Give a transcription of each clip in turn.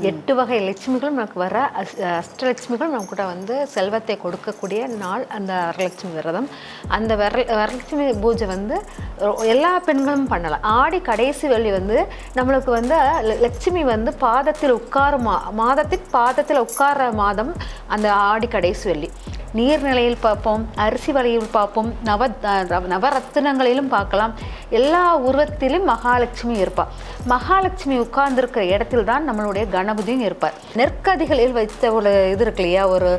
எட்டு வகை லட்சுமிகளும் நமக்கு வர அஸ்- அஷ்டலட்சுமிகளும் நம்ம கூட வந்து செல்வத்தை கொடுக்கக்கூடிய நாள் அந்த வரலட்சுமி விரதம். அந்த வர வரலட்சுமி பூஜை வந்து எல்லா பெண்களும் பண்ணலாம். ஆடி கடைசி வெள்ளி வந்து நம்மளுக்கு வந்து லட்சுமி வந்து பாதத்தில் உட்கார மா மாதத்தின் பாதத்தில் உட்கார மாதம் அந்த ஆடி கடைசி வெள்ளி. நீர்நிலையில் பார்ப்போம் அரிசி வலையில் பார்ப்போம் நவ நவரத்தினங்களிலும் பார்க்கலாம். எல்லா உருவத்திலும் மகாலட்சுமி இருப்பார் மகாலட்சுமி உட்கார்ந்துருக்கிற இடத்தில் தான் நம்மளுடைய கணபதியும் இருப்பார். நெற்கதிகளில் வைத்த ஒரு இது இருக்கு இல்லையா? ஒரு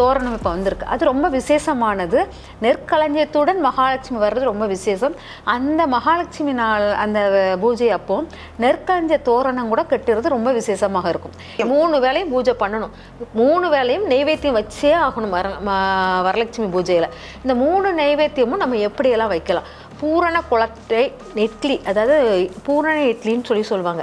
தோரணம் இப்போ வந்திருக்கு. அது ரொம்ப விசேஷமானது. நெற்களஞ்சியத்துடன் மகாலட்சுமி வர்றது ரொம்ப விசேஷம். அந்த மகாலட்சுமி நாள் அந்த பூஜை அப்போ நெற்களஞ்சிய தோரணம் கூட கட்டுறது ரொம்ப விசேஷமாக இருக்கும். மூணு வேலையும் பூஜை பண்ணணும். மூணு வேலையும் நெய்வேத்தியம் வச்சே ஆகணும் வர வரலட்சுமி பூஜையில். இந்த மூணு நெய்வேத்தியமும் நம்ம எப்படியெல்லாம் வைக்கலாம்? பூரண குளத்தை இட்லி அதாவது பூரண இட்லின்னு சொல்லி சொல்லுவாங்க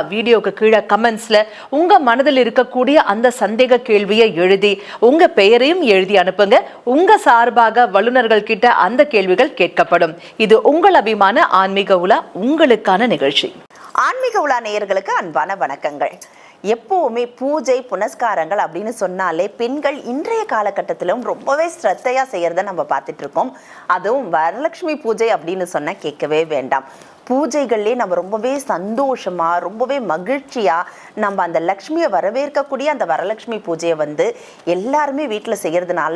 வீடியோக்கு கீழே கமெண்ட்ஸ்ல உங்க மனதில் இருக்கக்கூடிய அந்த சந்தேக கேள்வியை எழுதி உங்க பெயரையும் எழுதி அனுப்புங்க. உங்க சார்பாக வல்லுநர்கள் கிட்ட அந்த கேள்விகள் கேட்கப்படும். இது உங்கள் அபிமான ஆன்மீக உலா உங்களுக்கான நிகழ்ச்சி. ஆன்மீக உலா நேயர்களுக்கு அன்பான வணக்கங்கள். எப்போவுமே பூஜை புனஸ்காரங்கள் அப்படின்னு சொன்னாலே பெண்கள் இன்றைய காலகட்டத்திலும் ரொம்பவே ஸ்ரத்தையா செய்கிறத நம்ம பார்த்துட்டு இருக்கோம். அதுவும் வரலட்சுமி பூஜை அப்படின்னு சொன்னா கேட்கவே வேண்டாம். பூஜைகள்லேயே நம்ம ரொம்பவே சந்தோஷமா ரொம்பவே மகிழ்ச்சியா நம்ம அந்த லக்ஷ்மியை வரவேற்கக்கூடிய அந்த வரலட்சுமி பூஜையை வந்து எல்லாருமே வீட்டில் செய்யறதுனால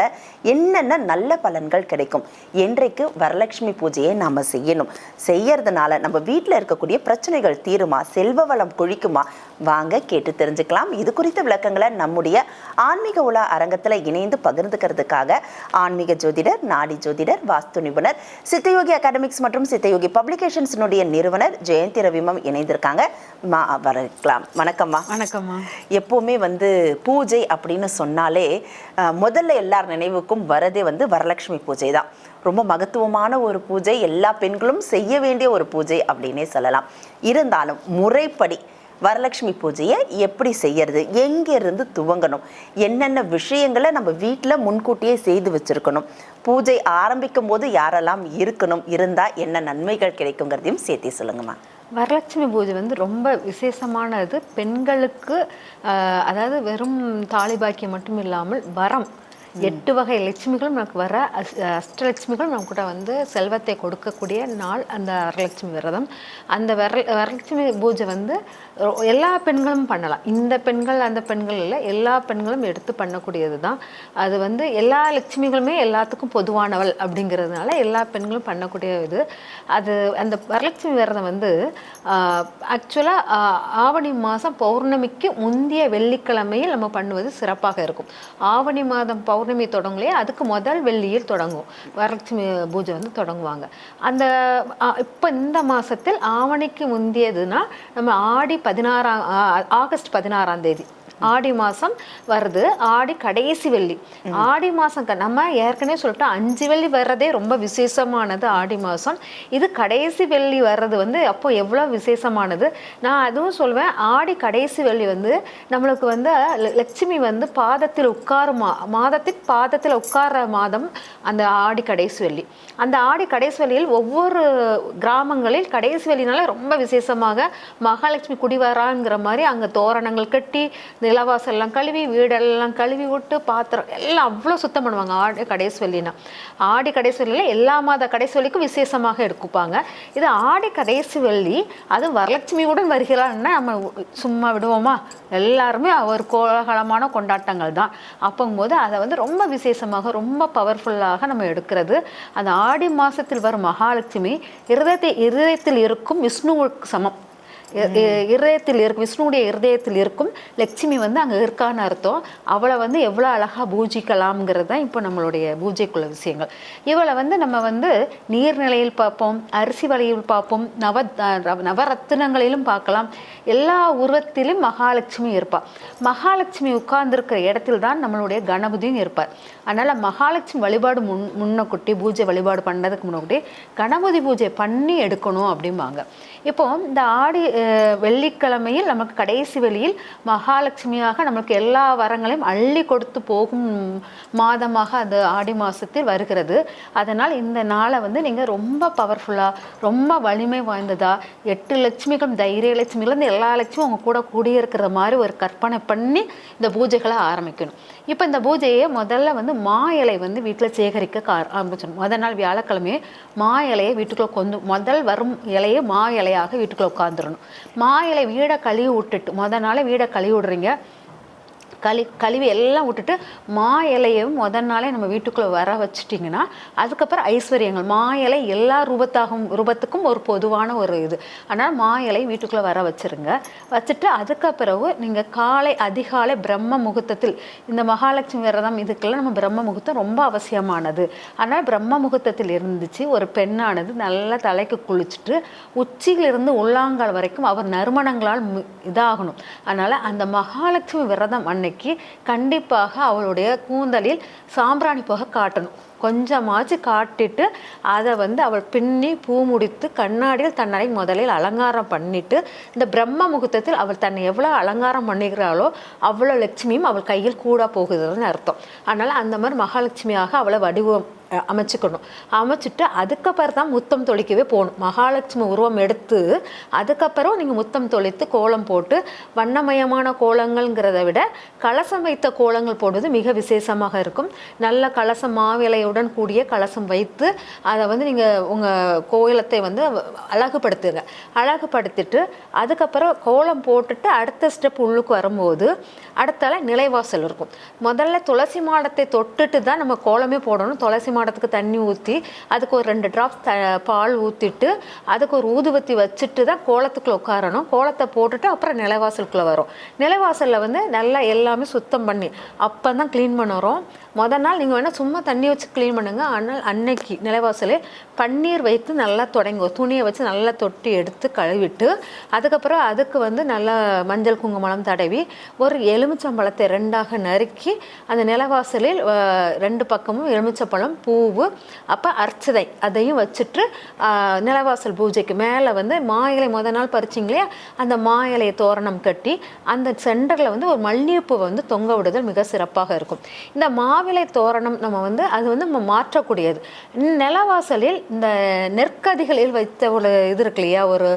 என்னென்ன நல்ல பலன்கள் கிடைக்கும்? என்றைக்கு வரலட்சுமி பூஜையை நாம செய்யணும். செய்யறதுனால நம்ம வீட்டில் இருக்கக்கூடிய பிரச்சனைகள் தீருமா? செல்வ வளம் குழிக்குமா? வாங்க கேட்டு தெரிஞ்சுக்கலாம். இது குறித்த விளக்கங்களை நம்முடைய ஆன்மீக உலா அரங்கத்தில் இணைந்து பகிர்ந்துக்கிறதுக்காக ஆன்மீக ஜோதிடர் நாடி ஜோதிடர் வாஸ்து நிபுணர் சித்தயோகி அகாடமிக்ஸ் மற்றும் சித்தயோகி பப்ளிகேஷன்ஸினுடைய நிறுவனர் ஜெயந்தி ரவிமம் இணைந்திருக்காங்க. மா வரக்கலாம் வணக்கம்மா. வணக்கம்மா. எப்போவுமே வந்து பூஜை அப்படின்னு சொன்னாலே முதல்ல எல்லார் நினைவுக்கும் வரதே வந்து வரலட்சுமி பூஜை தான். ரொம்ப மகத்துவமான ஒரு பூஜை எல்லா பெண்களும் செய்ய வேண்டிய ஒரு பூஜை அப்படின்னே சொல்லலாம். இருந்தாலும் முறைப்படி வரலட்சுமி பூஜையை எப்படி செய்யறது? எங்கேருந்து துவங்கணும்? என்னென்ன விஷயங்களை நம்ம வீட்டில் முன்கூட்டியே செய்து வச்சிருக்கணும்? பூஜை ஆரம்பிக்கும் போது யாரெல்லாம் இருக்கணும்? இருந்தால் என்ன நன்மைகள் கிடைக்குங்கிறதையும் சேர்த்து சொல்லுங்கம்மா. வரலட்சுமி பூஜை வந்து ரொம்ப விசேஷமானது. பெண்களுக்கு ஆஹ், அதாவது வெறும் தாலி பாக்கியம் மட்டும் இல்லாமல் வரம் எட்டு வகை லட்சுமிகளும் நமக்கு வர அஸ்- அஷ்டலட்சுமிகளும் நம்ம கூட வந்து செல்வத்தை கொடுக்கக்கூடிய நாள் அந்த வரலட்சுமி விரதம். அந்த வர வரலட்சுமி பூஜை வந்து எல்லா பெண்களும் பண்ணலாம். இந்த பெண்கள் அந்த பெண்கள் இல்லை எல்லா பெண்களும் எடுத்து பண்ணக்கூடியது தான். அது வந்து எல்லா லட்சுமிகளுமே எல்லாத்துக்கும் பொதுவானவள் அப்படிங்கிறதுனால எல்லா பெண்களும் பண்ணக்கூடிய இது. அது அந்த வரலட்சுமி விரதம் வந்து ஆக்சுவலாக ஆவணி மாதம் பௌர்ணமிக்கு முந்தைய வெள்ளிக்கிழமையில் நம்ம பண்ணுவது சிறப்பாக இருக்கும். ஆவணி மாதம் பௌர்ணமி தொடங்கலையே அதுக்கு முதல் வெள்ளியில் தொடங்கும். வரலட்சுமி பூஜை வந்து தொடங்குவாங்க. அந்த இப்போ இந்த மாசத்தில் ஆவணிக்கு முந்தியதுன்னா நம்ம ஆடி பதினாறாம் ஆகஸ்ட் பதினாறாம் தேதி. ஆடி மாதம் வருது. ஆடி கடைசி வெள்ளி. ஆடி மாதம் நம்ம ஏற்கனவே சொல்லிட்டோம் அஞ்சு வெள்ளி வர்றதே ரொம்ப விசேஷமானது ஆடி மாதம் இது கடைசி வெள்ளி வர்றது வந்து அப்போ எவ்வளோ விசேஷமானது? நான் அதுவும் சொல்வேன் ஆடி கடைசி வெள்ளி வந்து நம்மளுக்கு வந்து லட்சுமி வந்து பாதத்தில் உட்காரும் மா மாதத்தின் பாதத்தில் உட்கார மாதம் அந்த ஆடி கடைசி வெள்ளி. அந்த ஆடி கடைசி வெள்ளியில் ஒவ்வொரு கிராமங்களில் கடைசி வெள்ளினால ரொம்ப விசேஷமாக மகாலட்சுமி குடிவராங்கிற மாதிரி அங்கே தோரணங்கள் கட்டி நிலவாசல்லாம் கழுவி வீடெல்லாம் கழுவி விட்டு பாத்திரம் எல்லாம் அவ்வளோ சுத்தம் பண்ணுவாங்க ஆடி கடைசி ஆடி கடைசி எல்லா மாத கடைசி விசேஷமாக எடுக்குப்பாங்க. இது ஆடி கடைசி வெள்ளி அது வரலட்சுமியுடன் வருகிறான்னா நம்ம சும்மா விடுவோமா? எல்லாருமே ஒரு கோலாகலமான கொண்டாட்டங்கள் தான். அப்போங்கும்போது அதை வந்து ரொம்ப விசேஷமாக ரொம்ப பவர்ஃபுல்லாக நம்ம எடுக்கிறது. அந்த ஆடி மாதத்தில் வரும் மகாலட்சுமி இருதயத்தை இருதயத்தில் இருக்கும் விஷ்ணுவுக்கு சமம். இருதயத்தில் இருக்கும் விஷ்ணுடைய இருதயத்தில் இருக்கும் லட்சுமி வந்து அங்கே இருக்கான்னு அர்த்தம். அவளை வந்து எவ்வளோ அழகாக பூஜிக்கலாம்ங்கிறது தான் இப்போ நம்மளுடைய பூஜைக்குள்ள விஷயங்கள். இவளை வந்து நம்ம வந்து நீர்நிலையில் பார்ப்போம் அரிசி வலையில் பார்ப்போம் நவ நவரத்தினங்களிலும் பார்க்கலாம். எல்லா உருவத்திலும் மகாலட்சுமி இருப்பாள் மகாலட்சுமி உட்கார்ந்துருக்கிற இடத்தில் தான் நம்மளுடைய கணபதியும் இருப்பார். அதனால் மகாலட்சுமி வழிபாடு முன் முன்னக்குட்டி பூஜை வழிபாடு பண்ணதுக்கு முன்னக்குட்டி கணபதி பூஜை பண்ணி எடுக்கணும் அப்படிம்பாங்க. இப்போ இந்த ஆடி வெள்ளிக்கிழமையில் நமக்கு கடைசி வெளியில் மகாலட்சுமியாக நமக்கு எல்லா வரங்களையும் அள்ளி கொடுத்து போகும் மாதமாக அந்த ஆடி மாதத்தில் வருகிறது. அதனால் இந்த நாளை வந்து நீங்கள் ரொம்ப பவர்ஃபுல்லாக ரொம்ப வலிமை வாய்ந்ததாக எட்டு லட்சுமிகளும் தைரிய லட்சுமிகளும் எல்லா லட்சுமியும் உங்கள் கூட கூடியிருக்கிற மாதிரி ஒரு கற்பனை பண்ணி இந்த பூஜைகளை ஆரம்பிக்கணும். இப்போ இந்த பூஜையை முதல்ல வந்து மா இலை வந்து வீட்டில் சேகரிக்க ஆரம்பிச்சிடணும். முதல் நாள் வியாழக்கிழமையே மா இலையை வீட்டுக்குள்ளே கொண்டு முதல் வரும் இலையை மா இலையாக வீட்டுக்குள்ளே உட்காந்துடணும் மா இலை வீடை கழுவி விட்டுட்டு மொதல் நாளே வீடை கழுவி விடுறீங்க. களி கழுவி எல்லாம் விட்டுட்டு மா இலையும் முதல் நாளே நம்ம வீட்டுக்குள்ளே வர வச்சிட்டிங்கன்னா அதுக்கப்புறம் ஐஸ்வர்யங்கள். மா இலை எல்லா ரூபத்தாகும் ரூபத்துக்கும் ஒரு பொதுவான ஒரு இது. ஆனால் மா இலை வீட்டுக்குள்ளே வர வச்சுருங்க. வச்சுட்டு அதுக்கப்புறவு நீங்கள் காலை அதிகாலை பிரம்ம முகூர்த்தத்தில் இந்த மகாலட்சுமி விரதம் இதுக்கெல்லாம் நம்ம பிரம்ம முகூர்த்தம் ரொம்ப அவசியமானது. ஆனால் பிரம்ம முகூர்த்தத்தில் இருந்துச்சு ஒரு பெண்ணானது நல்லா தலைக்கு குளிச்சுட்டு உச்சியிலிருந்து உள்ளாங்கால் வரைக்கும் அவர் நறுமணங்களால் மு- இதாகணும். அதனால் அந்த மகாலட்சுமி விரதம் அன்னைக்கு கண்டிப்பாக அவளுடைய கூந்தலில் சாம்பிராணி புகை காட்டணும். கொஞ்சமாச்சு காட்டிட்டு அதை வந்து அவள் பின்னி பூ முடித்து கண்ணாடியில் தன்னை முதலில் அலங்காரம் பண்ணிட்டு இந்த பிரம்ம முகூர்த்தத்தில் அவள் தன்னை எவ்வளோ அலங்காரம் பண்ணிக்கிறாளோ அவ்வளோ லட்சுமியும் அவள் கையில் கூட போகுதுன்னு அர்த்தம். அதனால் அந்த மாதிரி மகாலட்சுமியாக அவளை வடிவம் அமைச்சுக்கணும். அமைச்சிட்டு அதுக்கப்புறம் தான் முத்தம் தொளிக்கவே போகணும். மகாலட்சுமி உருவம் எடுத்து அதுக்கப்புறம் நீங்கள் முத்தம் தொளித்து கோலம் போட்டு வண்ணமயமான கோலங்கள்ங்கிறத விட கலசம் வைத்த கோலங்கள் போடுவது மிக விசேஷமாக இருக்கும். நல்ல கலசம் மாவிலையுடன் கூடிய கலசம் வைத்து அதை வந்து நீங்கள் உங்கள் கோயிலத்தை வந்து அழகுபடுத்துங்க. அழகுபடுத்திட்டு அதுக்கப்புறம் கோலம் போட்டுட்டு அடுத்த ஸ்டெப் உள்ளுக்கு வரும்போது அடுத்தால நிலைவாசல் இருக்கும். முதல்ல துளசி மாடத்தை தொட்டுட்டு தான் நம்ம கோலமே போடணும். துளசி மாடத்துக்கு தண்ணி ஊற்றி அதுக்கு ஒரு ரெண்டு ட்ராப்ஸ் த பால் ஊற்றிட்டு அதுக்கு ஒரு ஊதுவத்தி வச்சுட்டு தான் கோலத்துக்குள்ள உட்காரணும். கோலத்தை போட்டுட்டு அப்புறம் நிலவாசலுக்குள்ளே வரும். நிலவாசலில் வந்து நல்லா எல்லாமே சுத்தம் பண்ணி அப்போ தான் க்ளீன் பண்ண மொதல் நாள் நீங்கள் வேணால் சும்மா தண்ணி வச்சு க்ளீன் பண்ணுங்கள் ஆனால் அன்னைக்கு நிலைவாசலே பன்னீர் வைத்து நல்லா தொடங்கி துணியை வச்சு நல்லா தொட்டி எடுத்து கழுவிட்டு அதுக்கப்புறம் அதுக்கு வந்து நல்லா மஞ்சள் குங்குமலம் தடவி ஒரு எலுமிச்சம்பழத்தை ரெண்டாக நறுக்கி அந்த நிலவாசலில் ரெண்டு பக்கமும் எலுமிச்சம்பழம் பூவு அப்போ அர்ச்சதை அதையும் வச்சுட்டு நிலவாசல் பூஜைக்கு மேலே வந்து மா இலை முத நாள் பறிச்சிங்களே அந்த மா இலையை தோரணம் கட்டி அந்த சென்டரில் வந்து ஒரு மல்லிகைப்பூவை வந்து தொங்க விடுதல் மிக சிறப்பாக இருக்கும். இந்த மாவிலை தோரணம் நம்ம வந்து அது வந்து நம்ம மாற்றக்கூடியது. நிலவாசலில் இந்த நெற்கதிகளில் வைத்த ஒரு இது இருக்கு இல்லையா ஒரு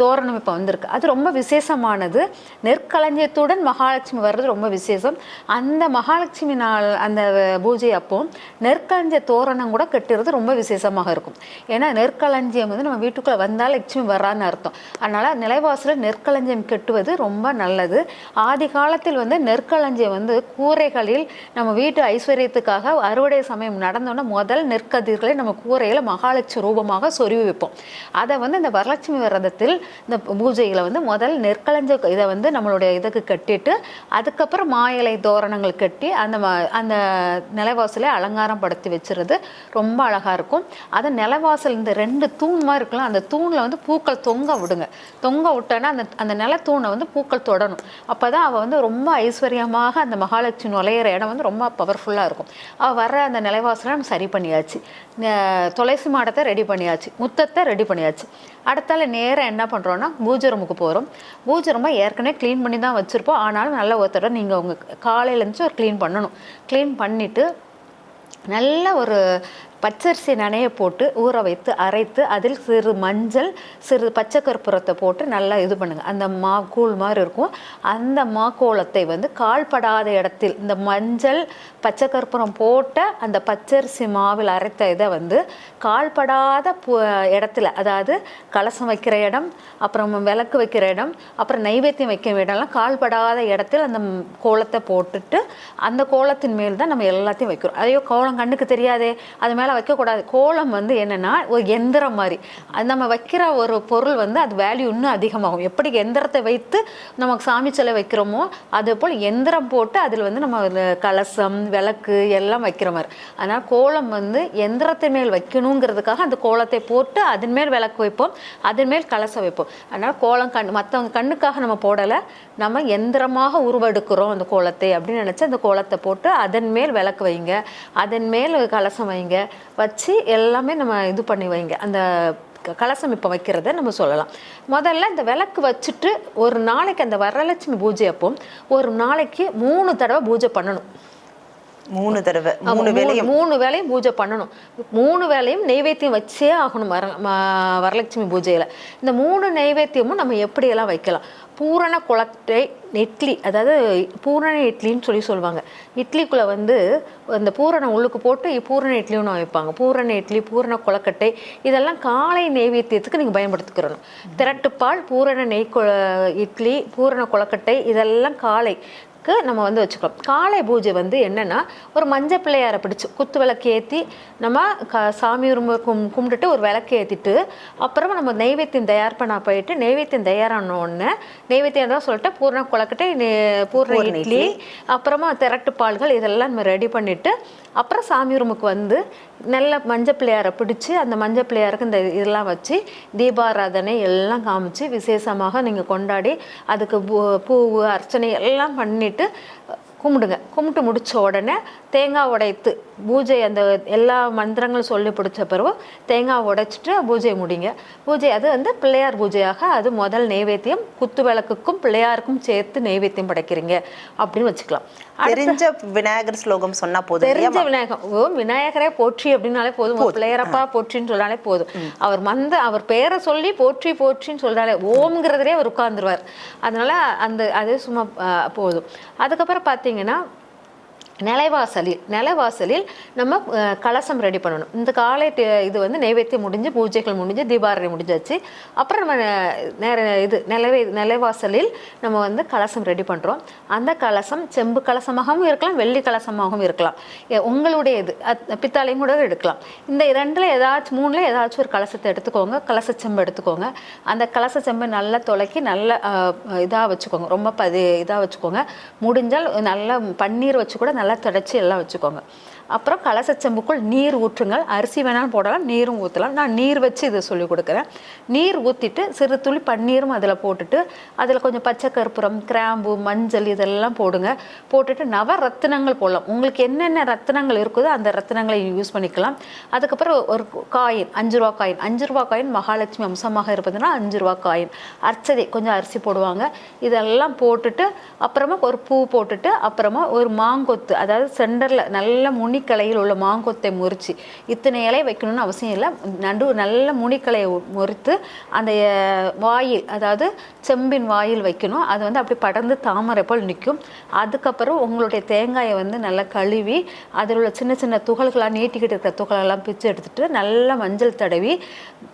தோரணம் இப்போ வந்திருக்கு. அது ரொம்ப விசேஷமானது. நெற்களஞ்சியத்துடன் மகாலட்சுமி வர்றது ரொம்ப விசேஷம். அந்த மகாலட்சுமி நாள் அந்த பூஜை அப்போ நெற்களஞ்சிய தோரணம் கூட கட்டுறது ரொம்ப விசேஷமாக இருக்கும். ஏன்னா நெற்களஞ்சியம் வந்து நம்ம வீட்டுக்குள்ளே வந்தால் லட்சுமி வரான்னு அர்த்தம். அதனால் நிலைவாசலில் நெற்களஞ்சியம் கட்டுவது ரொம்ப நல்லது. ஆதி காலத்தில் வந்து நெற்களஞ்சியம் வந்து கூரைகளில் நம்ம வீட்டு ஐஸ்வர்யத்துக்காக அறுவடை சமயம் நடந்தோன்னா முதல் நெற்கதிர்களை நம்ம கூரையில் மகாலட்சுமி ரூபமாக சொருவி வைப்போம். அதை வந்து இந்த வரலட்சுமி விரதத்தில் இந்த பூஜையில் வந்து முதல் நெற்களஞ்ச இதை வந்து நம்மளுடைய இதுக்கு கட்டிட்டு அதுக்கப்புறம் மாயிலை தோரணங்கள் கட்டி அந்த ம- அந்த நிலைவாசலை அலங்காரம் படுத்தி வச்சுருது. ரொம்ப அழகாக இருக்கும். அது நிலவாசல் இந்த ரெண்டு தூண் மாதிரி இருக்கலாம் அந்த தூணில் வந்து பூக்கள் தொங்க விடுங்க. தொங்க விட்டோன்னா அந்த அந்த நிலத்தூணை வந்து பூக்கள் தொடணும். அப்போ தான் அவள் வந்து ரொம்ப ஐஸ்வர்யமாக அந்த மகாலட்சுமி நுழையிற இடம் வந்து ரொம்ப பவர்ஃபுல்லாக இருக்கும். அவள் வர்ற அந்த நிலைவாசலை நம்ம சரி பண்ணியாச்சு. துளசி மாடத்தை ரெடி பண்ணியாச்சு. முத்தத்தை ரெடி பண்ணியாச்சு. அடுத்தால நேரம் என்ன பண்ணுறோன்னா பூஜை ரூமுக்கு போகிறோம் பூஜை ஏற்கனவே க்ளீன் பண்ணி தான் வச்சுருப்போம். ஆனாலும் நல்ல ஒருத்தர நீங்கள் உங்கள் காலையிலேருந்து ஒரு க்ளீன் பண்ணணும். க்ளீன் பண்ணிவிட்டு நல்ல ஒரு பச்சரிசி நனைய போட்டு ஊற வைத்து அரைத்து அதில் சிறு மஞ்சள் சிறு பச்சை கற்பூரத்தை போட்டு நல்லா இது பண்ணுங்கள் அந்த மா கூழ் மாதிரி இருக்கும். அந்த மா கோலத்தை வந்து கால்படாத இடத்தில் இந்த மஞ்சள் பச்சை கற்பூரம் போட்ட அந்த பச்சரிசி மாவில் அரைத்த இதை வந்து கால்படாத இடத்துல அதாவது கலசம் வைக்கிற இடம் அப்புறம் விளக்கு வைக்கிற இடம் அப்புறம் நைவேத்தியம் வைக்கிற இடம்லாம் கால்படாத இடத்தில் அந்த கோலத்தை போட்டுட்டு அந்த கோலத்தின் மேல் தான் நம்ம எல்லாத்தையும் வைக்கிறோம். அதையோ கோலம் கண்ணுக்கு தெரியாதே. அது மேலே அப்படிலாம் வைக்கக்கூடாது. கோலம் வந்து என்னென்னா ஒரு எந்திரம் மாதிரி. அது நம்ம வைக்கிற ஒரு பொருள் வந்து அது வேல்யூ இன்னும் அதிகமாகும். எப்படி எந்திரத்தை வைத்து நமக்கு சாமி சிலை வைக்கிறோமோ அதே போல் எந்திரம் போட்டு அதில் வந்து நம்ம கலசம் விளக்கு எல்லாம் வைக்கிற மாதிரி. அதனால் கோலம் வந்து எந்திரத்தை மேல் வைக்கணுங்கிறதுக்காக அந்த கோலத்தை போட்டு அதன் மேல் விளக்கு வைப்போம் அதன் மேல் கலசம் வைப்போம். அதனால் கோலம் கண் மற்றவங்க கண்ணுக்காக நம்ம போடலை நம்ம எந்திரமாக உருவெடுக்கிறோம் அந்த கோலத்தை அப்படின்னு நினச்சி அந்த கோலத்தை போட்டு அதன் மேல் விளக்கு வைங்க அதன் மேல் கலசம் வைங்க வச்சு எல்லாமே நம்ம இது பண்ணி வைங்க. அந்த கலசம் இப்போ வைக்கிறத நம்ம சொல்லலாம். முதல்ல இந்த விளக்கு வச்சுட்டு ஒரு நாளைக்கு அந்த வரலட்சுமி பூஜை அப்போ ஒரு நாளைக்கு மூணு தடவை பூஜை பண்ணணும். மூணு தடவை. மூணு வேலையும் மூணு வேலையும் பூஜை பண்ணணும். மூணு வேலையும் நெய்வேத்தியம் வச்சே ஆகணும் வர வரலட்சுமி பூஜையில. இந்த மூணு நெய்வேத்தியமும் நம்ம எப்படியெல்லாம் வைக்கலாம்? பூரண குளத்தை இட்லி அதாவது பூரண இட்லின்னு சொல்லி சொல்லுவாங்க. இட்லிக்குள்ள வந்து அந்த பூரணம் உள்ளுக்கு போட்டு பூரண இட்லி ஒன்று வைப்பாங்க பூரண இட்லி பூரண கொழக்கட்டை இதெல்லாம் காலை நெய்வேத்தியத்துக்கு நீங்கள் பயன்படுத்திக்கிறணும். திரட்டுப்பால் பூரண நெய் இட்லி பூரண கொழக்கட்டை இதெல்லாம் காலை. க்கு நம்ம வந்து வச்சுக்கலாம் காலை பூஜை வந்து என்னன்னா ஒரு மஞ்சள் பிள்ளையாரை பிடிச்சு குத்து விளக்கு ஏற்றி நம்ம க சாமி ரூம கும் கும்பிட்டுட்டு ஒரு விளக்கு ஏற்றிட்டு அப்புறமா நம்ம நெய்வேத்தியம் தயார் பண்ண போயிட்டு நெய்வேத்தியம் தயாரான உடனே நெய்வேத்தியம் தான் சொல்லிட்டு பூர்ண நெ- பூர்ண இட்லி. அப்புறமா திரட்டு பால்கள் இதெல்லாம் நம்ம ரெடி பண்ணிட்டு அப்புறம் சாமி ரூமுக்கு வந்து நல்ல மஞ்சள் பிள்ளையாரை பிடிச்சி அந்த மஞ்சள் பிள்ளையாருக்கு இந்த இதெல்லாம் வச்சு தீபாராதனை எல்லாம் காமிச்சு விசேஷமாக நீங்கள் கொண்டாடி அதுக்கு பூ பூவு அர்ச்சனை எல்லாம் பண்ணிவிட்டு கும்பிடுங்க. கும்பிட்டு முடிச்ச உடனே தேங்காய் உடைத்து பூஜை அந்த எல்லா மந்திரங்களும் சொல்லி பிடிச்ச பிறகு தேங்காய் உடைச்சிட்டு பூஜையை முடிங்க. பூஜை அது வந்து பிள்ளையார் பூஜையாக அது முதல் நெய்வேத்தியம் குத்து விளக்குக்கும் பிள்ளையாருக்கும் சேர்த்து நெய்வேத்தியம் படைக்கிறீங்க அப்படின்னு வச்சுக்கலாம். தெரிஞ்ச விநாயகர் ஸ்லோகம் சொன்னா போதும்? தெரிஞ்ச விநாயகம். ஓ விநாயகரே போற்றி அப்படின்னாலே போதும். பிள்ளையரப்பா போற்றின்னு சொன்னாலே போதும். அவர் மந்த அவர் பேரை சொல்லி போற்றி போற்றின்னு சொல்றாலே ஓம்ங்கிறதுலே அவர் உட்கார்ந்துருவார். அதனால அந்த அது சும்மா போதும். அதுக்கப்புறம் பார்த்தீங்கன்னா நிலைவாசலில் நிலைவாசலில் நம்ம கலசம் ரெடி பண்ணணும். இந்த காலை இது வந்து நைவேத்தியம் முடிஞ்சு பூஜைகள் முடிஞ்சு தீபாரணி முடிஞ்சாச்சு. அப்புறம் நம்ம நேர இது நிலவே நிலைவாசலில் நம்ம வந்து கலசம் ரெடி பண்ணுறோம் அந்த கலசம் செம்பு கலசமாகவும் இருக்கலாம் வெள்ளி கலசமாகவும் இருக்கலாம். உங்களுடைய இது அத்- கூட எடுக்கலாம். இந்த இரண்டில் ஏதாச்சும் மூணில் ஏதாச்சும் ஒரு கலசத்தை எடுத்துக்கோங்க. கலச செம்பு எடுத்துக்கோங்க. அந்த கலச செம்பை நல்லா துலக்கி நல்ல இதாக வச்சுக்கோங்க. ரொம்ப பதி இதாக வச்சுக்கோங்க. முடிஞ்சால் நல்ல பன்னீர் வச்சு கூட நல்லா தொடச்சி எல்லாம் வச்சுக்கோங்க. அப்புறம் கலசச்செம்புக்குள் நீர் ஊற்றுங்கள். அரிசி வேணாலும் போடலாம் நீரும் ஊற்றலாம் நான் நீர் வச்சு இதை சொல்லி கொடுக்குறேன். நீர் ஊற்றிட்டு சிறு துளி பன்னீரும் அதில் போட்டுட்டு அதில் கொஞ்சம் பச்சை கற்பூரம் கிராம்பு மஞ்சள் இதெல்லாம் போடுங்க. போட்டுட்டு நவ ரத்தினங்கள் போடலாம். உங்களுக்கு என்னென்ன ரத்தினங்கள் இருக்குதோ அந்த ரத்தினங்களை யூஸ் பண்ணிக்கலாம். அதுக்கப்புறம் ஒரு காயின் அஞ்சு ரூபா காயின். அஞ்சு ரூபா காயின் மகாலட்சுமி அம்சமாக இருப்பதுன்னா அஞ்சு ரூபா காயின். அர்ச்சதை கொஞ்சம் அரிசி போடுவாங்க. இதெல்லாம் போட்டுட்டு அப்புறமா ஒரு பூ போட்டுட்டு அப்புறமா ஒரு மாங்கொத்து அதாவது சென்டரில் நல்ல முனிக்கலையில் உள்ள மாங்கொத்தை முறித்து இத்தனை இலை வைக்கணும்னு அவசியம் இல்லை. நடு நல்ல முனிக்கலையை முறித்து அந்த வாயில் அதாவது செம்பின் வாயில் வைக்கணும். அது வந்து அப்படி படர்ந்து தாமரை போல் நிற்கும். அதுக்கப்புறம் உங்களுடைய தேங்காயை வந்து நல்லா கழுவி அதில் உள்ள சின்ன சின்ன துகள்களாக நீட்டிக்கிட்டு இருக்கிற துகளெல்லாம் பிச்சு எடுத்துட்டு நல்லா மஞ்சள் தடவி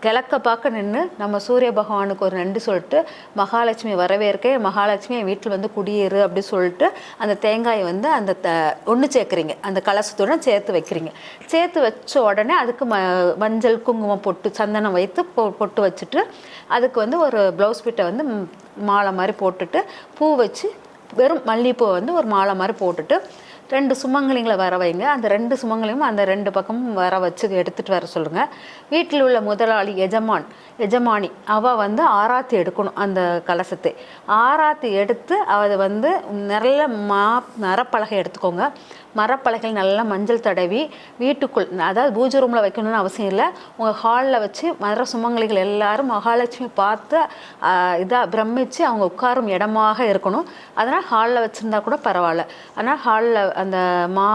கிழக்க பார்க்க நின்று நம்ம சூரிய பகவானுக்கு ஒரு நன்றி சொல்லிட்டு மகாலட்சுமி வரவேற்க மகாலட்சுமி என் வீட்டில் வந்து குடியேறு அப்படி சொல்லிட்டு அந்த தேங்காயை வந்து அந்த த ஒன்று சேர்க்குறீங்க. அந்த கலசத்துடன் சேர்த்து வைக்கிறீங்க. சேர்த்து வச்ச உடனே அதுக்கு ம மஞ்சள் குங்குமம் பொட்டு சந்தனம் வைத்து பொ பொட்டு வச்சுட்டு அதுக்கு வந்து ஒரு ப்ளவுஸ் பிட்டை வந்து மாலை மாதிரி போட்டுட்டு பூ வச்சு வெறும் மல்லிகைப்பூ வந்து ஒரு மாலை மாதிரி போட்டுட்டு ரெண்டு சுமங்கலிங்களை வர வைங்க. அந்த ரெண்டு சுமங்கலியும் அந்த ரெண்டு பக்கமும் வர வச்சு எடுத்துகிட்டு வர சொல்லுங்கள் வீட்டில் உள்ள முதலாளி எஜமான் எஜமானி அவள் வந்து ஆராத்தி எடுக்கணும் அந்த கலசத்தை. ஆராத்தி எடுத்து அதை வந்து நிறைய மா மரப்பலகை எடுத்துக்கோங்க. மரப்பலகையில் நல்லா மஞ்சள் தடவி வீட்டுக்குள் அதாவது பூஜை ரூமில் வைக்கணும்னு அவசியம் இல்லை. உங்கள் ஹாலில் வச்சு மர சுமங்கலிகள் எல்லாரும் மகாலட்சுமி பார்த்து இதாக பிரமிச்சு அவங்க உட்காரும் இடமாக இருக்கணும். அதனால் ஹாலில் வச்சுருந்தா கூட பரவாயில்ல. ஆனால் ஹாலில் அந்த மா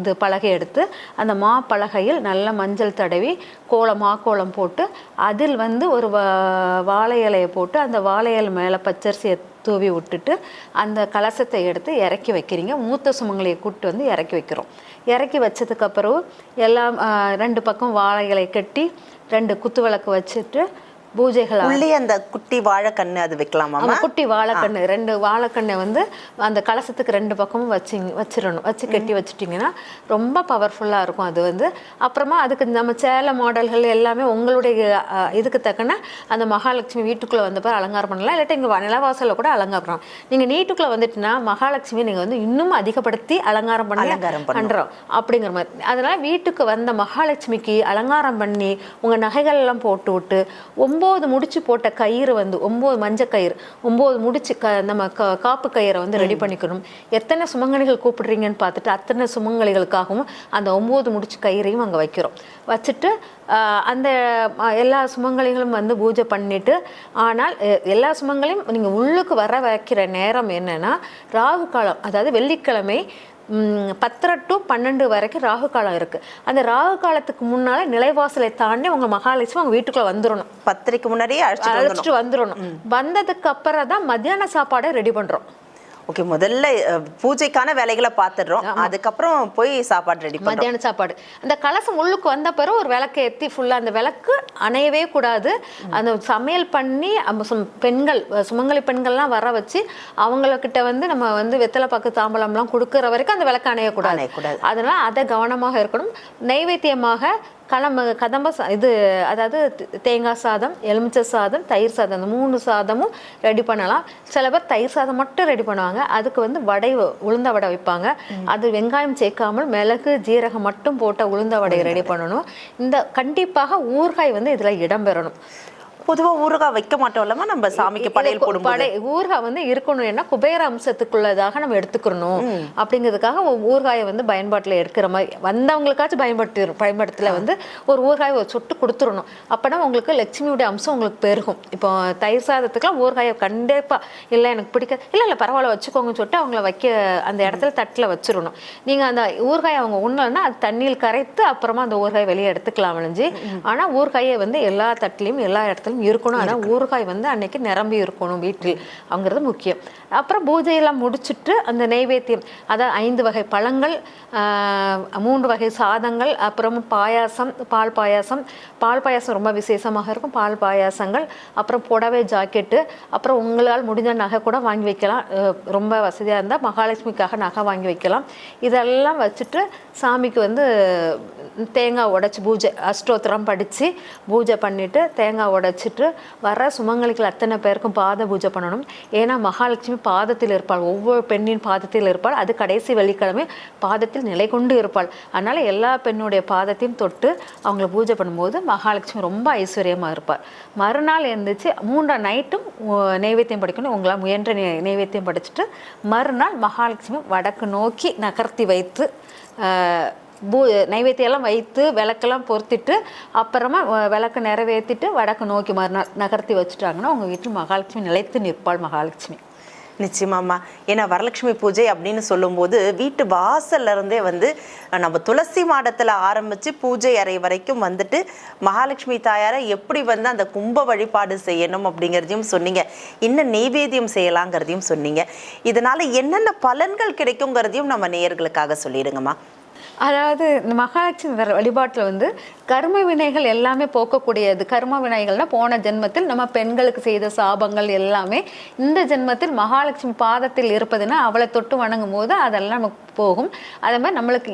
இது பலகை எடுத்து அந்த மா பலகையில் நல்ல மஞ்சள் தடவி கோலம் மாக்கோலம் போட்டு அதில் வந்து ஒரு வா வாழை இலையை போட்டு அந்த வாழை இலை மேலே பச்சரிசியை தூவி விட்டுட்டு அந்த கலசத்தை எடுத்து இறக்கி வைக்கிறீங்க. மூத்த சுமங்கலியை கூப்பிட்டு வந்து இறக்கி வைக்கிறோம். இறக்கி வச்சதுக்கப்புறம் எல்லாம் ரெண்டு பக்கம் வாழை இலை கட்டி ரெண்டு குத்து விளக்கு வச்சுட்டு பூஜைகள் உள்ளே அந்த குட்டி வாழைக்கண்ணு அது வைக்கலாமா குட்டி வாழைக்கண்ணு. ரெண்டு வாழைக்கண்ணை வந்து அந்த கலசத்துக்கு ரெண்டு பக்கமும் வச்சிங்க வச்சிடணும் வச்சு கட்டி வச்சுட்டிங்கன்னா ரொம்ப பவர்ஃபுல்லாக இருக்கும் அது வந்து. அப்புறமா அதுக்கு நம்ம சேலை மாடல்கள் எல்லாமே உங்களுடைய இதுக்கு தக்கன அந்த மகாலட்சுமி வீட்டுக்குள்ளே வந்த பிறகு அலங்காரம் பண்ணலாம். இல்லாட்டி இங்கே நிலவாசலில் கூட அலங்காரம் நீங்கள் நீட்டுக்குள்ளே வந்துட்டுனா மகாலட்சுமி நீங்கள் வந்து இன்னும் அதிகப்படுத்தி அலங்காரம் பண்ணி அலங்காரம் பண்ணணும். பண்றோம். அப்படிங்கிற மாதிரி. அதனால வீட்டுக்கு வந்த மகாலட்சுமிக்கு அலங்காரம் பண்ணி உங்க நகைகள் எல்லாம் போட்டு விட்டு ஒன்பது முடிச்சு போட்ட கயிறு வந்து ஒன்பது மஞ்சள் கயிறு ஒன்பது முடிச்சு க நம்ம க காப்பு கயிறை வந்து ரெடி பண்ணிக்கணும். எத்தனை சுமங்கலிகள் கூப்பிடுறீங்கன்னு பார்த்துட்டு அத்தனை சுமங்கலிகளுக்காகவும் அந்த ஒன்பது முடிச்சு கயிறையும் அங்கே வைக்கிறோம். வச்சுட்டு அந்த எல்லா சுமங்கலிகளும் வந்து பூஜை பண்ணிட்டு ஆனால் எல்லா சுமங்களையும் நீங்க உள்ளுக்கு வர வைக்கிற நேரம் என்னன்னா ராகு காலம் அதாவது வெள்ளிக்கிழமை பத்தரை டு பன்னெண்டு வரைக்கும் ராகு காலம் இருக்கு. அந்த ராகு காலத்துக்கு முன்னால நிலைவாசலை தாண்டி உங்க மகாலட்சுமி உங்க வீட்டுக்குள்ள வந்துடணும் பத்திரிக்கை முன்னாடியே அழைச்சிட்டு வந்துடணும் அழைச்சிட்டு வந்துடணும் வந்ததுக்கு அப்புறம் தான் மத்தியான சாப்பாடை ரெடி பண்றோம். ஓகே முதல்ல பூஜைக்கான வேலைகளை பார்த்துடுறோம். அதுக்கப்புறம் போய் சாப்பாடு ரெடி மத்தியான சாப்பாடு. அந்த கலசம் உள்ளுக்கு வந்த பிறகு ஒரு விளக்கு ஏற்றி ஃபுல்லாக அந்த விளக்கு அணையவே கூடாது. அந்த சமையல் பண்ணி பெண்கள் சுமங்கலி பெண்கள்லாம் வர வச்சு அவங்கக்கிட்ட வந்து நம்ம வந்து வெத்தலை பாக்கு தாம்பழம்லாம் கொடுக்குற வரைக்கும் அந்த விளக்கு அணையக்கூடாது. அணையக்கூடாது. அதனால அதை கவனமாக இருக்கணும். நைவேத்தியமாக களம் கதம்ப சா- இது அதாவது தேங்காய் சாதம் எலுமிச்சை சாதம் தயிர் சாதம் அந்த மூணு சாதமும் ரெடி பண்ணலாம். சில பேர் தயிர் சாதம் மட்டும் ரெடி பண்ணுவாங்க. அதுக்கு வந்து வடை உளுந்த வடை வைப்பாங்க. அது வெங்காயம் சேர்க்காமல் மிளகு ஜீரகம் மட்டும் போட்ட உளுந்த வடையை ரெடி பண்ணணும். இந்த கண்டிப்பாக ஊறுகாய் வந்து இதுல இடம்பெறணும் பொதுவா ஊறுகாய் வைக்க மாட்டோம்லமா நம்ம சாமிக்கு படையல் போடும்போது. படை ஊறுகாய் வந்து இருக்கணும் என்ன குபேர அம்சத்துக்குள்ளதாக நம்ம எடுத்துக்கணும். அப்படிங்கிறதுக்காக ஊறுகாயை வந்து பயன்பாட்டில் எடுக்கிற மாதிரி வந்தவங்களுக்காச்சும் பயன்படுத்தி பயன்படுத்தல வந்து ஒரு ஊறுகாயை ஒரு சொட்டு கொடுத்துடணும். அப்போனா உங்களுக்கு லட்சுமியுடைய அம்சம் உங்களுக்கு பெருகும். இப்போ தயிர் சாதத்துக்குலாம் ஊறுகாயை கண்டிப்பா இல்லை எனக்கு பிடிக்க இல்லை இல்லை பரவாயில்ல வச்சுக்கோங்கன்னு சொல்லிட்டு அவங்கள வைக்க அந்த இடத்துல தட்டில் வச்சிடணும். நீங்க அந்த ஊறுகாயை அவங்க உண்ணலன்னா அது தண்ணியில் கரைத்து அப்புறமா அந்த ஊறுகாயை வெளியே எடுத்துக்கலாம் விளைஞ்சு. ஆனா ஊறுகாயை வந்து எல்லா தட்டிலையும் எல்லா இடத்துலையும் இருக்கணும். ஆனா ஊறுகாய் வந்து அன்னைக்கு நிரம்பி இருக்கணும் வீட்டில் அவங்கிறது முக்கியம். அப்புறம் பூஜையெல்லாம் முடிச்சுட்டு அந்த நெய்வேத்தியம் அதாவது ஐந்து வகை பழங்கள் மூன்று வகை சாதங்கள் அப்புறம் பாயாசம் பால் பாயாசம். பால் பாயாசம் ரொம்ப விசேஷமாக இருக்கும். பால் பாயாசங்கள் அப்புறம் புடவை ஜாக்கெட்டு அப்புறம் உங்களால் முடிஞ்ச நகை கூட வாங்கி வைக்கலாம். ரொம்ப வசதியாக இருந்தால் மகாலட்சுமிக்காக நகை வாங்கி வைக்கலாம். இதெல்லாம் வச்சுட்டு சாமிக்கு வந்து தேங்காய் உடைச்சி பூஜை அஷ்டோத்திரம் படித்து பூஜை பண்ணிட்டு தேங்காய் வச்சுட்டு வர சுமங்கலிகள் அத்தனை பேருக்கும் பாத பூஜை பண்ணணும். ஏன்னா மகாலட்சுமி பாதத்தில் இருப்பாள். ஒவ்வொரு பெண்ணின் பாதத்தில் இருப்பாள். அது கடைசி வெள்ளிக்கிழமை பாதத்தில் நிலை கொண்டு இருப்பாள். அதனால் எல்லா பெண்ணுடைய பாதத்தையும் தொட்டு அவங்கள பூஜை பண்ணும்போது மகாலட்சுமி ரொம்ப ஐஸ்வர்யமாக இருப்பார் மறுநாள் எழுந்திரிச்சு மூன்றாம் நைட்டும் நைவேத்தியம் படிக்கணும். உங்களால் முயன்ற நெ- நைவேத்தியம் படிச்சுட்டு மறுநாள் மகாலட்சுமி வடக்கு நோக்கி நகர்த்தி வைத்து பூ நைவேத்தியெல்லாம் வைத்து விளக்கெல்லாம் பொருத்திட்டு அப்புறமா விளக்கு நிறைவேற்றிட்டு வடக்கு நோக்கி மறுநாள் நகர்த்தி வச்சுட்டாங்கன்னா உங்கள் வீட்டில் மகாலட்சுமி நிலைத்து நிற்பாள் மகாலட்சுமி. நிச்சயமாம்மா. ஏன்னா வரலட்சுமி பூஜை அப்படின்னு சொல்லும்போது வீட்டு வாசல்ல இருந்தே வந்து நம்ம துளசி மாடத்தில் ஆரம்பித்து பூஜை அறை வரைக்கும் வந்துட்டு மகாலட்சுமி தாயாரை எப்படி வந்து அந்த கும்ப வழிபாடு செய்யணும் அப்படிங்கிறதையும் சொன்னீங்க. என்ன நெய்வேத்தியம் செய்யலாங்கிறதையும் சொன்னீங்க. இதனால என்னென்ன பலன்கள் கிடைக்குங்கிறதையும் நம்ம நேயர்களுக்காக சொல்லிடுங்கம்மா. அதாவது இந்த மகாலட்சுமி வர வழிபாட்டில் வந்து கர்ம வினைகள் எல்லாமே போக்கக்கூடியது. கர்ம வினைகள்னால் போன ஜென்மத்தில் நம்ம பெண்களுக்கு செய்த சாபங்கள் எல்லாமே இந்த ஜென்மத்தில் மகாலட்சுமி பாதத்தில் இருப்பதுன்னா அவளை தொட்டு வணங்கும் போது அதெல்லாம் நமக்கு போகும். அதே மாதிரி நம்மளுக்கு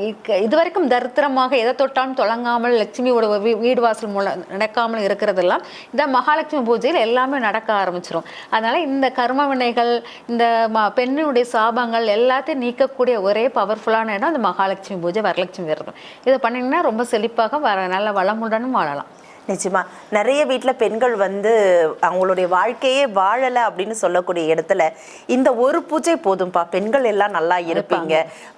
இதுவரைக்கும் தரித்திரமாக எதை தொட்டாலும் தொடங்காமல் லட்சுமியோட வீடு வாசல் மூலம் நடக்காமல் இருக்கிறதெல்லாம் இந்த மகாலட்சுமி பூஜையில் எல்லாமே நடக்க ஆரம்பிச்சிடும் அதனால் இந்த கர்ம வினைகள் இந்த ம பெண்ணுடைய சாபங்கள் எல்லாத்தையும் நீக்கக்கூடிய ஒரே பவர்ஃபுல்லான இடம் அந்த மகாலட்சுமி பூஜை வரலட்சுமி விரதம். இதை பண்ணிங்கன்னா ரொம்ப செழிப்பாக வர நல்ல வளமுடனும் வாழலாம். நிச்சயமா. நிறைய வீட்டில் பெண்கள் வந்து அவங்களுடைய வாழ்க்கையே வாழலை அப்படின்னு சொல்லக்கூடிய இடத்துல இந்த ஒரு பூஜை போதும்பா பெண்கள் எல்லாம் நல்லா இருப்பீங்க.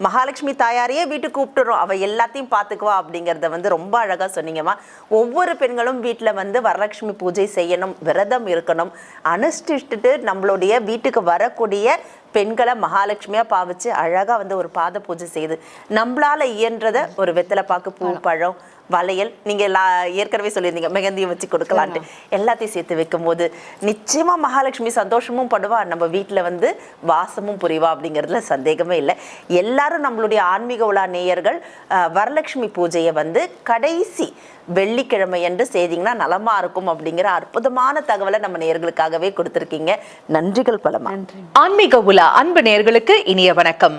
மகாலட்சுமி தாயாரையே வீட்டுக்கு கூப்பிட்டுறோம். அவ எல்லாத்தையும் பார்த்துக்குவா அப்படிங்கிறத வந்து ரொம்ப அழகா சொன்னீங்கம்மா. ஒவ்வொரு பெண்களும் வீட்டில் வந்து வரலட்சுமி பூஜை செய்யணும் விரதம் இருக்கணும் அனுஷ்டிச்சுட்டு நம்மளுடைய வீட்டுக்கு வரக்கூடிய பெண்களை மகாலட்சுமியா பாவிச்சு அழகா வந்து ஒரு பாத பூஜை செய்து நம்மளால இயன்றத ஒரு வெத்தலை பாக்கு பூ பழம் வளையல் நீங்க எல்லா ஏற்கனவே சொல்லியிருந்தீங்க மெகந்தியும் வச்சு கொடுக்கலான்ட்டு. எல்லாத்தையும் சேர்த்து வைக்கும்போது நிச்சயமா மகாலட்சுமி சந்தோஷமும் படுவா. நம்ம வீட்டுல வந்து வாசமும் புரிவா அப்படிங்கிறதுல சந்தேகமே இல்லை. எல்லாரும் நம்மளுடைய ஆன்மீக உலா நேயர்கள் வரலட்சுமி பூஜையை வந்து கடைசி வெள்ளிக்கிழமை என்று செய்தீங்கன்னா நலமா இருக்கும் அப்படிங்கிற அற்புதமான தகவலை நம்ம நேயர்களுக்காகவே கொடுத்துருக்கீங்க. நன்றிகள் பலமா. ஆன்மீக உலா அன்பு நேர்களுக்கு இனிய வணக்கம்.